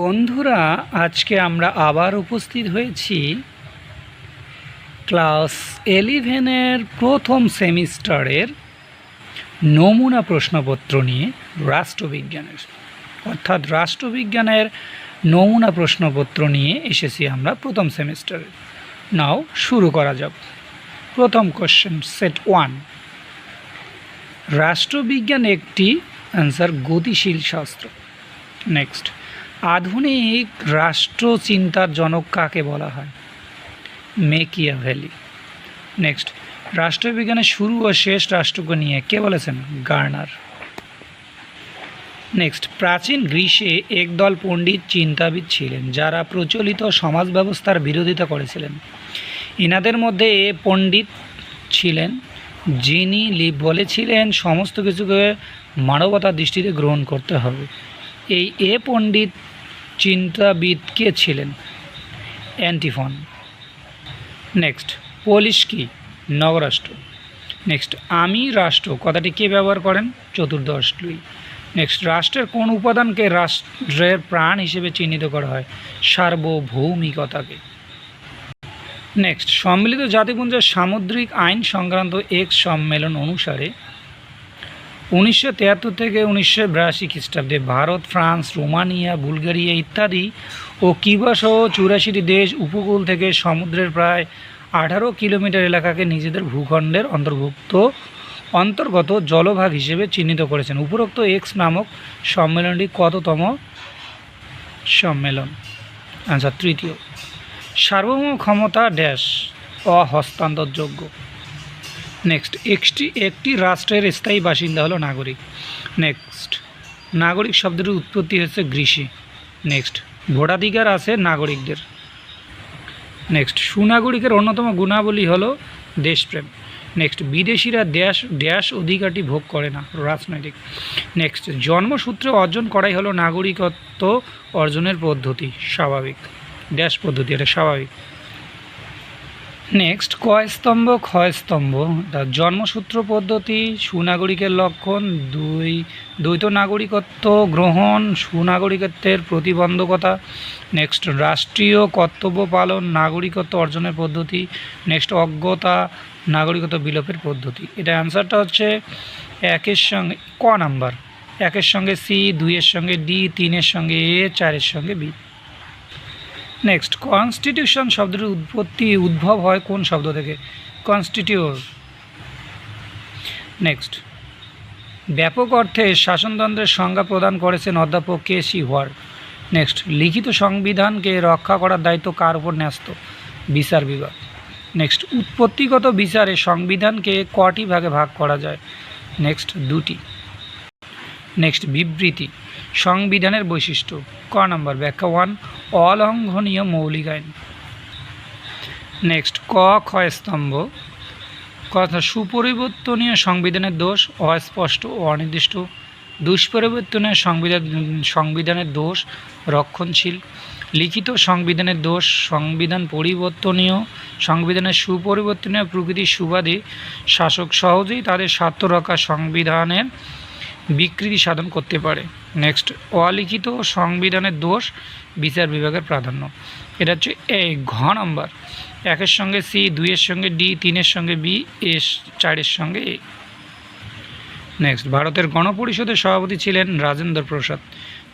বন্ধুরা, আজকে আমরা আবার উপস্থিত হয়েছি ক্লাস এলিভেনের প্রথম সেমিস্টারের নমুনা প্রশ্নপত্র নিয়ে রাষ্ট্রবিজ্ঞানের, অর্থাৎ রাষ্ট্রবিজ্ঞানের নমুনা প্রশ্নপত্র নিয়ে এসেছি আমরা প্রথম সেমিস্টারে। নাও, শুরু করা যাক। প্রথম কোশ্চেন সেট ওয়ান রাষ্ট্রবিজ্ঞান একটি অ্যান্সার গতিশীল শাস্ত্র। নেক্সট আধুনিক রাষ্ট্র চিন্তার জনক কাকে বলা হয়? মেকিয়া ভ্যালি নেক্সট রাষ্ট্রবিজ্ঞানের শুরু ও শেষ রাষ্ট্রকে নিয়ে কে বলেছেন? গার্নার। নেক্সট প্রাচীন গ্রীসে একদল পণ্ডিত চিন্তাবিদ ছিলেন, যারা প্রচলিত সমাজ ব্যবস্থার বিরোধিতা করেছিলেন। ইনাদের মধ্যে এ পণ্ডিত ছিলেন, যিনি বলেছিলেন, সমস্ত কিছুকে মানবতার দৃষ্টিতে গ্রহণ করতে হবে। এই এ পণ্ডিত চিন্তাবিদ কে ছিলেন? অ্যান্টিফন। নেক্সট, পোলিশ কি? নগরাষ্ট্র নেক্সট, আমি রাষ্ট্র, কথাটি কে ব্যবহার করেন? চতুর্দশ লুই। নেক্সট, রাষ্ট্রের কোন উপাদানকে রাষ্ট্রের প্রাণ হিসেবে চিহ্নিত করা হয়? সার্বভৌমিকতাকে। নেক্সট, সম্মিলিত জাতিপুঞ্জের সামুদ্রিক আইন সংক্রান্ত এক সম্মেলন অনুসারে উনিশশো তিয়াত্তর থেকে উনিশশো বিরাশি খ্রিস্টাব্দে ভারত, ফ্রান্স, রোমানিয়া, বুলগেরিয়া ইত্যাদি ও কিউবা সহ চুরাশিটি দেশ উপকূল থেকে সমুদ্রের প্রায় আঠারো কিলোমিটার এলাকাকে নিজেদের ভূখণ্ডের অন্তর্ভুক্ত, অন্তর্গত জলভাগ হিসেবে চিহ্নিত করেছেন। উপরোক্ত এক্স নামক সম্মেলনটি কততম সম্মেলন? আচ্ছা তৃতীয়। সার্বভৌম ক্ষমতা ড্যাশ, অহস্তান্তরযোগ্য। নেক্সট একটি একটি রাষ্ট্রের স্থায়ী বাসিন্দা হলো নাগরিক। নেক্সট নাগরিক শব্দের উৎপত্তি হচ্ছে গ্রীষে নেক্সট ভোটাধিকার আছে নাগরিকদের। নেক্সট সুনাগরিকের অন্যতম গুণাবলী হলো দেশপ্রেম। নেক্সট বিদেশিরা দেশ ড্যাশ অধিকারটি ভোগ করে না, রাজনৈতিক। নেক্সট জন্মসূত্রে অর্জন করাই হলো নাগরিকত্ব অর্জনের পদ্ধতি, স্বাভাবিক। ড্যাশ পদ্ধতি, এটা স্বাভাবিক। নেক্সট কয় স্তম্ভ? ক্ষয় স্তম্ভ। তার জন্মসূত্র পদ্ধতি, সুনাগরিকের লক্ষণ, দুই, দ্বৈত নাগরিকত্ব গ্রহণ, সুনাগরিকত্বের প্রতিবন্ধকতা। নেক্সট রাষ্ট্রীয় কর্তব্য পালন, নাগরিকত্ব অর্জনের পদ্ধতি। নেক্সট অজ্ঞতা, নাগরিকত্ব বিলোপের পদ্ধতি। এটা অ্যান্সারটা হচ্ছে একের সঙ্গে, ক নাম্বার? একের সঙ্গে সি, দুইয়ের সঙ্গে ডি, তিনের সঙ্গে এ, চারের সঙ্গে বি। নেক্সট কনস্টিটিউশন শব্দটির উৎপত্তি উদ্ভব হয় কোন শব্দ থেকে? কনস্টিটিউর নেক্সট ব্যাপক অর্থে শাসনতন্ত্রের সংজ্ঞা প্রদান করেছেন অধ্যাপক কে সি হোয়ার। নেক্সট লিখিত সংবিধানকে রক্ষা করার দায়িত্ব কার উপর ন্যস্ত? বিচার বিভাগ। নেক্সট উৎপত্তিগত বিচারে সংবিধানকে কটি ভাগে ভাগ করা যায়? নেক্সট দুটি। নেক্সট বিবৃতি। সংবিধানের বৈশিষ্ট্য। ক নম্বর ব্যাখ্যা ওয়ান, অলঙ্ঘনীয় মৌলিক আইন নেক্সট, ক ক্ষয় স্তম্ভ। কথা, সুপরিবর্তনীয় সংবিধানের দোষ অস্পষ্ট ও অনির্দিষ্ট। দুষ্পরিবর্তনীয় সংবিধান, সংবিধানের দোষ রক্ষণশীল। লিখিত সংবিধানের দোষ সংবিধান পরিবর্তনীয়। সংবিধানের সুপরিবর্তনীয় প্রকৃতির সুবাদে শাসক সহজেই তাদের স্বার্থ রক্ষা সংবিধানের বিকৃতি সাধন করতে পারে। নেক্সট অলিখিত সংবিধানের দোষ বিচার বিভাগের প্রাধান্য। এটা হচ্ছে এ, ঘ নম্বর। একের সঙ্গে সি, দুইয়ের সঙ্গে ডি, তিনের সঙ্গে বি এস চারের সঙ্গে এ। নেক্সট ভারতের গণপরিষদের সভাপতি ছিলেন রাজেন্দ্র প্রসাদ।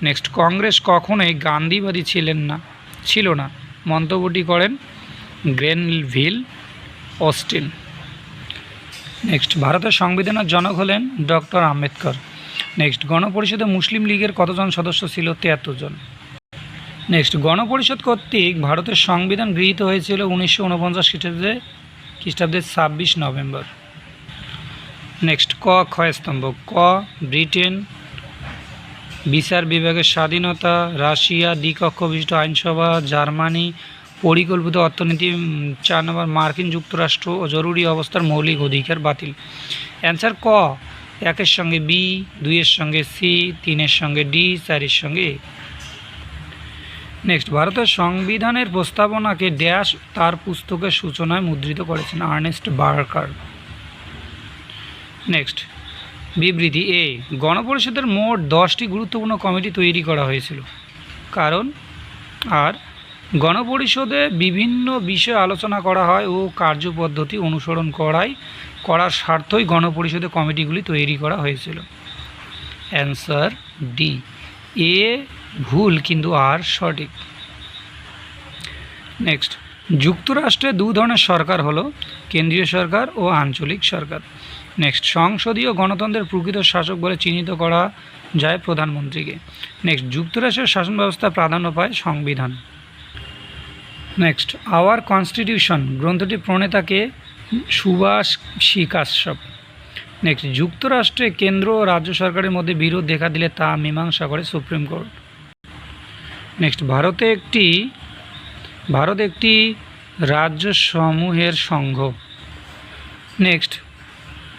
নেক্সট কংগ্রেস কখনোই গান্ধীবাদী ছিলেন না, ছিল না। মন্তব্যটি করেন গ্রেনভিল অস্টিন। নেক্সট ভারতের সংবিধানের জনক হলেন ডক্টর আম্বেদকর। নেক্সট গণপরিষদে মুসলিম লীগের কতজন সদস্য ছিল? তিয়াত্তর জন নেক্সট গণপরিষদ কর্তৃক ভারতের সংবিধান গৃহীত হয়েছিল উনিশশো উনপঞ্চাশ খ্রিস্টাব্দে, খ্রিস্টাব্দের ছাব্বিশ নভেম্বর। নেক্সট ক ক্ষয়স্তম্ভ। ক, ব্রিটেন বিচার বিভাগের স্বাধীনতা, রাশিয়া দ্বিকক্ষ বিশিষ্ট আইনসভা, জার্মানি পরিকল্পিত অর্থনীতি চার নম্বর মার্কিন যুক্তরাষ্ট্র ও জরুরি অবস্থার মৌলিক অধিকার বাতিল। অ্যান্সার ক একের সঙ্গে বি, দুইয়ের সঙ্গে সি, তিনের সঙ্গে ডি, চারের সঙ্গে এ। নেক্সট ভারতের সংবিধানের প্রস্তাবনাকে ড্যাশ তার পুস্তকের সূচনায় মুদ্রিত করেছেন আর্নেস্ট বার্কার। নেক্সট বিবৃতি এ, গণপরিষদের মোট দশটি গুরুত্বপূর্ণ কমিটি তৈরি করা হয়েছিল। কারণ, আর, গণপরিষদে বিভিন্ন বিষয়ে আলোচনা করা হয় ও কার্যপদ্ধতি অনুসরণ করাই করার স্বার্থই গণপরিষদে কমিটিগুলি তৈরি করা হয়েছিল। অ্যান্সার ডি এ ভুল, কিন্তু আর সঠিক। নেক্সট যুক্তরাষ্ট্রে দু ধরনের সরকার হলো, কেন্দ্রীয় সরকার ও আঞ্চলিক সরকার। নেক্সট সংসদীয় গণতন্ত্রের প্রকৃত শাসক বলে চিহ্নিত করা যায় প্রধানমন্ত্রীকে। নেক্সট যুক্তরাষ্ট্রের শাসন ব্যবস্থা প্রাধান্য পায় সংবিধান। নেক্সট আওয়ার কনস্টিটিউশন গ্রন্থটি প্রণেতাকে সুভাষ শি কাশ্যপ নেক্সট যুক্তরাষ্ট্রে কেন্দ্র ও রাজ্য সরকারের মধ্যে বিরোধ দেখা দিলে তা মীমাংসা করে সুপ্রিম কোর্ট। নেক্সট ভারতে একটি, ভারত একটি রাজ্য সমূহের সংঘ। নেক্সট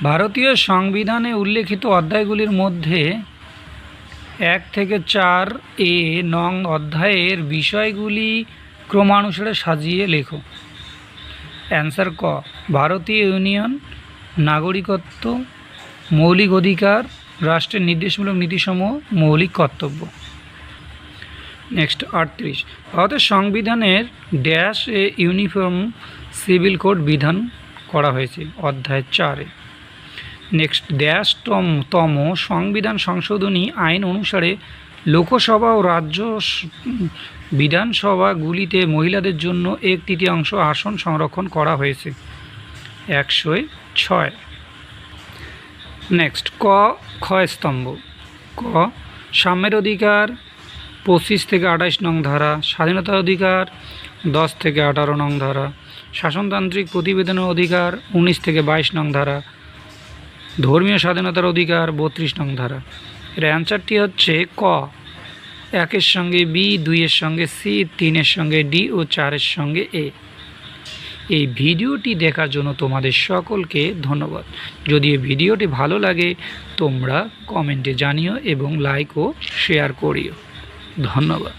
ভারতীয় সংবিধানে উল্লেখিত অধ্যায়গুলির মধ্যে এক থেকে চার এ নং অধ্যায়ের বিষয়গুলি ক্রমানুসারে সাজিয়ে লেখো। অ্যান্সার ক? ভারতীয় ইউনিয়ন নাগরিকত্ব, মৌলিক অধিকার, রাষ্ট্রের নির্দেশমূলক নীতিসমূহ, মৌলিক কর্তব্য। নেক্সট আটত্রিশ। ভারতের সংবিধানের dash a uniform civil code বিধান করা হয়েছে অধ্যায় চারে। নেক্সট ড্যাশ তম তম সংবিধান সংশোধনী আইন অনুসারে লোকসভা ও রাজ্য বিধানসভাগুলিতে মহিলাদের জন্য এক তৃতীয়াংশ আসন সংরক্ষণ করা হয়েছে। একশোয় ছয়। নেক্সট ক ক্ষয় স্তম্ভ ক, সাম্যের অধিকার, পঁচিশ থেকে আঠাশ নং ধারা, স্বাধীনতার অধিকার, দশ থেকে আঠারো নং ধারা, শাসনতান্ত্রিক প্রতিবেদনের অধিকার, উনিশ থেকে বাইশ নং ধারা, ধর্মীয় স্বাধীনতার অধিকার, বত্রিশ নং ধারা। এর অ্যান্সারটি হচ্ছে ক। একের সঙ্গে বি, দুইয়ের সঙ্গে সি, তিনের সঙ্গে ডি ও চারের সঙ্গে এ। এই ভিডিওটি দেখার জন্য তোমাদের সকলকে ধন্যবাদ। যদি এই ভিডিওটি ভালো লাগে, তোমরা কমেন্টে জানিও এবং লাইক ও শেয়ার করিও। ধন্যবাদ।